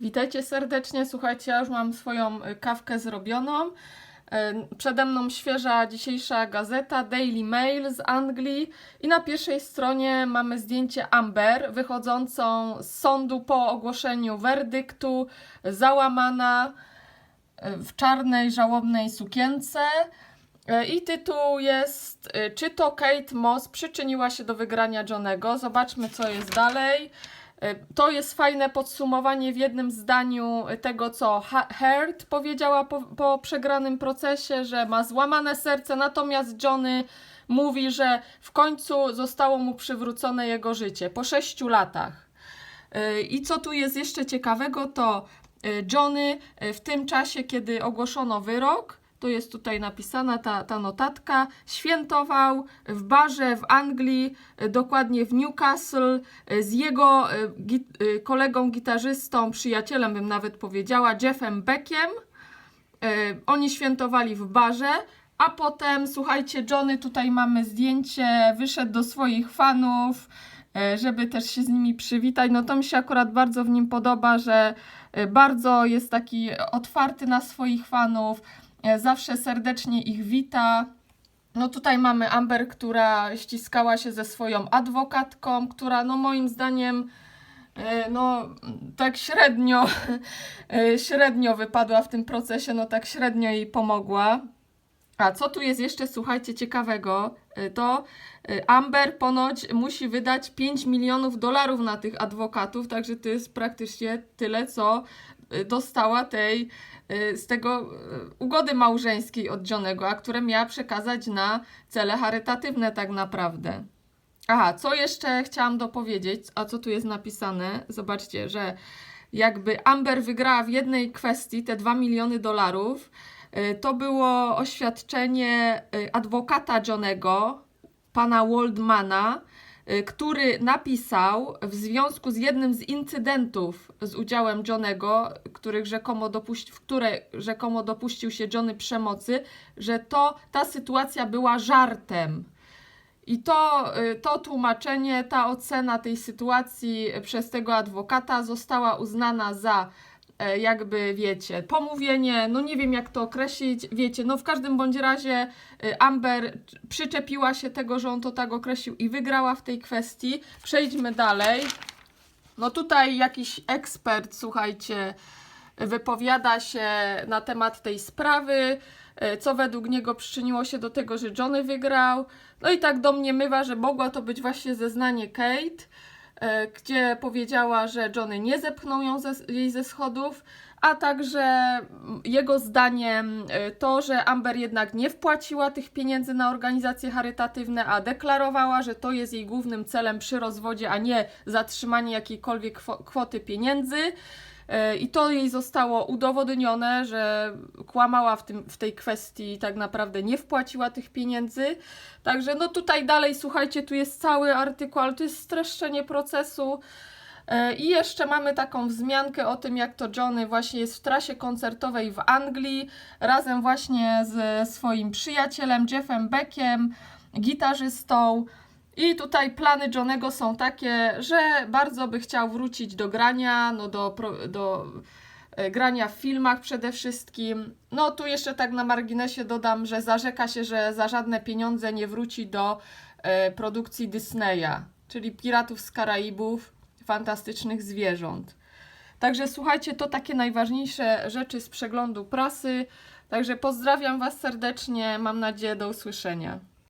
Witajcie serdecznie. Słuchajcie, ja już mam swoją y, kawkę zrobioną. Y, Przede mną świeża dzisiejsza gazeta Daily Mail z Anglii i na pierwszej stronie mamy zdjęcie Amber wychodzącą z sądu po ogłoszeniu werdyktu, załamana y, w czarnej żałobnej sukience. I tytuł jest Czy to Kate Moss przyczyniła się do wygrania Johnego? Zobaczmy co jest dalej. Y, To jest fajne podsumowanie w jednym zdaniu tego, co Heard powiedziała po, po przegranym procesie, że ma złamane serce, natomiast Johnny mówi, że w końcu zostało mu przywrócone jego życie po sześciu latach. Y, I co tu jest jeszcze ciekawego, to y, Johnny w tym czasie, kiedy ogłoszono wyrok, to jest tutaj napisana ta, ta notatka, świętował w barze w Anglii, y, dokładnie w Newcastle, y, z jego y, kolegą gitarzystą, przyjacielem bym nawet powiedziała, Jeffem Beckiem. Oni świętowali w barze, a potem, słuchajcie, Johnny, tutaj mamy zdjęcie, wyszedł do swoich fanów, e, żeby też się z nimi przywitać. No to mi się akurat bardzo w nim podoba, że e, bardzo jest taki otwarty na swoich fanów, e, zawsze serdecznie ich wita. No tutaj mamy Amber, która ściskała się ze swoją adwokatką, która no moim zdaniem e, no tak średnio, e, średnio wypadła w tym procesie, no tak średnio jej pomogła. A co tu jest jeszcze, słuchajcie, ciekawego, to Amber ponoć musi wydać 5 milionów dolarów na tych adwokatów, także to jest praktycznie tyle, co dostała tej y, z tego y, ugody małżeńskiej od Johnego, a które miała przekazać na cele charytatywne tak naprawdę. Aha, co jeszcze chciałam dopowiedzieć, a co tu jest napisane? Zobaczcie, że jakby Amber wygrała w jednej kwestii te 2 miliony dolarów, y, to było oświadczenie y, adwokata Johnego, pana Waldmana, y, który napisał w związku z jednym z incydentów z udziałem Johnego, których rzekomo dopuści, w które rzekomo dopuścił się Johnny przemocy, że to ta sytuacja była żartem. I to, y, to tłumaczenie, ta ocena tej sytuacji przez tego adwokata została uznana za jakby wiecie, pomówienie, no nie wiem jak to określić, wiecie, no w każdym bądź razie y, Amber przyczepiła się tego, że on to tak określił i wygrała w tej kwestii. Przejdźmy dalej. No tutaj jakiś ekspert, słuchajcie, wypowiada się na temat tej sprawy, e, co według niego przyczyniło się do tego, że Johnny wygrał. No i tak domniemywa, że mogła to być właśnie zeznanie Kate, e, gdzie powiedziała, że Johnny nie zepchnął ją ze, jej ze schodów, a także jego zdaniem e, to, że Amber jednak nie wpłaciła tych pieniędzy na organizacje charytatywne, a deklarowała, że to jest jej głównym celem przy rozwodzie, a nie zatrzymanie jakiejkolwiek kwo- kwoty pieniędzy. E, I to jej zostało udowodnione, że kłamała w, tym, w tej kwestii, tak naprawdę nie wpłaciła tych pieniędzy. Także no tutaj dalej, słuchajcie, tu jest cały artykuł, ale to jest streszczenie procesu. E, I jeszcze mamy taką wzmiankę o tym, jak to Johnny właśnie jest w trasie koncertowej w Anglii, razem właśnie ze swoim przyjacielem Jeffem Beckiem, gitarzystą. I tutaj plany Johnego są takie, że bardzo by chciał wrócić do grania, no do, do e, grania w filmach przede wszystkim. No tu jeszcze tak na marginesie dodam, że zarzeka się, że za żadne pieniądze nie wróci do e, produkcji Disneya, czyli Piratów z Karaibów, fantastycznych zwierząt. Także słuchajcie, to takie najważniejsze rzeczy z przeglądu prasy. Także pozdrawiam Was serdecznie, mam nadzieję do usłyszenia.